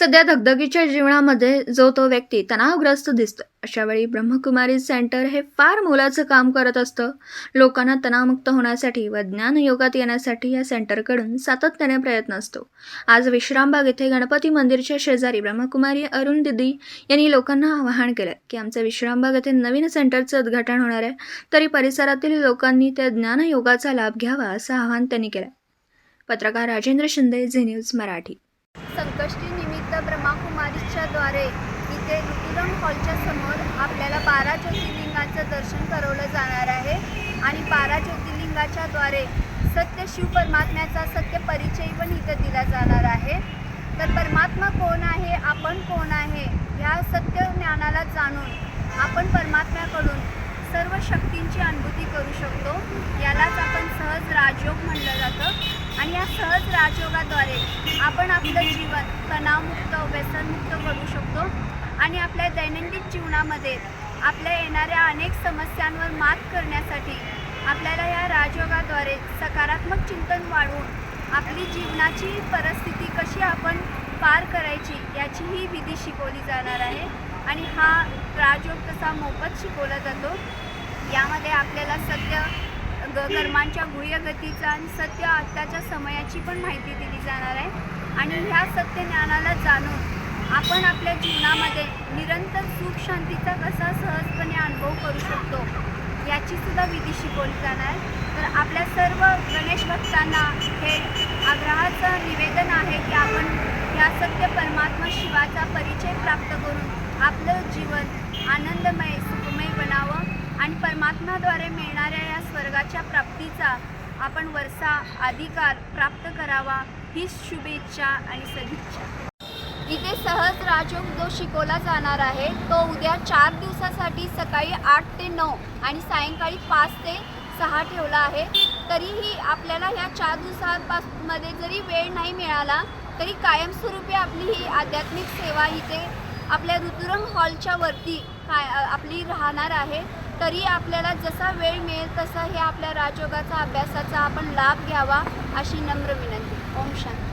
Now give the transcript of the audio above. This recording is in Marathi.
सध्या धगधगीच्या जीवनामध्ये जो तो व्यक्ती तणावग्रस्त दिसतो अशा वेळी ब्रह्मकुमारी सेंटर हे फार मोलाचं काम करत असतं. लोकांना तणावमुक्त होण्यासाठी व ज्ञान योगात येण्यासाठी या सेंटरकडून सातत्याने प्रयत्न असतो. आज विश्रामबाग येथे गणपती मंदिरच्या शेजारी ब्रह्मकुमारी अरुण दिदी यांनी लोकांना आवाहन केलं की आमचं विश्रामबाग येथे नवीन सेंटरचं उद्घाटन होणार आहे. तरी परिसरातील लोकांनी त्या ज्ञान योगाचा लाभ घ्यावा असं आवाहन त्यांनी केलं पत्रकार राजेंद्र शिंदे झी न्यूज मराठी. संकष्टी निमित्त इथे ऋतुरंग हॉलच्या समोर आपल्याला बारा ज्योतिर्लिंगाचं दर्शन करवलं जाणार आहे. आणि बारा ज्योतिर्लिंगाच्या द्वारे सत्य शिव परमात्म्याचा सत्य परिचय पण इथं दिला जाणार आहे. तर परमात्मा कोण आहे? आपण कोण आहे? ह्या सत्य ज्ञानाला जाणून आपण परमात्म्याकडून सर्व शक्तींची अनुभूती करू शकतो. यालाच आपण सहज राजयोग म्हणलं जातं. आणि या सहज राजयोगाद्वारे आपण आपलं जीवन तणावमुक्त व्यसनमुक्त करू शकतो. आणि आपल्या दैनंदिन जीवनामध्ये आपल्या येणाऱ्या अनेक समस्यांवर मात करण्यासाठी आपल्याला या राजयोगाद्वारे सकारात्मक चिंतन वाढवून आपली जीवनाची परिस्थिती कशी आपण पार करायची याची ही विधी शिकवली जाणार आहे. आणि हा राजयोग तसा मोफत शिकवला जातो यामध्ये आपल्याला सत्य ग कर्मांच्या गुह्य गतीचा आणि सत्य आत्ताच्या समयाची पण माहिती दिली जाणार आहे. आणि ह्या सत्य ज्ञानाला जाणून आपण आपल्या जीवनामध्ये निरंतर सुख शांतीचा कसा सहजपणे अनुभव करू शकतो याची सुद्धा विधी शिकवली जाणार. तर आपल्या सर्व गणेश भक्तांना हे आग्रहाचं निवेदन आहे की आपण या सत्य परमात्मा शिवाचा परिचय प्राप्त करून आपलं जीवन आनंदमय सुखमय बनावं. आणि परमात्माद्वारे मिळणाऱ्या या स्वर्गाच्या प्राप्तीचा आपण वरसा अधिकार प्राप्त करावा हीच शुभेच्छा आणि सदिच्छा. इथे सहज राजयोग जो शिकवला जाणार आहे. तो उद्या चार दिवसासाठी सकाळी आठ ते नऊ आणि सायंकाळी पाच ते सहा ठेवला आहे. तरीही आपल्याला ह्या चार दिवसांपासमध्ये जरी वेळ नाही मिळाला तरी कायमस्वरूपी आपली ही आध्यात्मिक सेवा इथे आपल्या ऋतुरंग हॉलच्या वरती काय आपली राहणार आहे. तरी आपल्याला जसा वेळ मिळेल तसा हे आपल्या राजयोगाचा अभ्यासाचा आपण लाभ घ्यावा अशी नम्र विनंती. ओम शांती.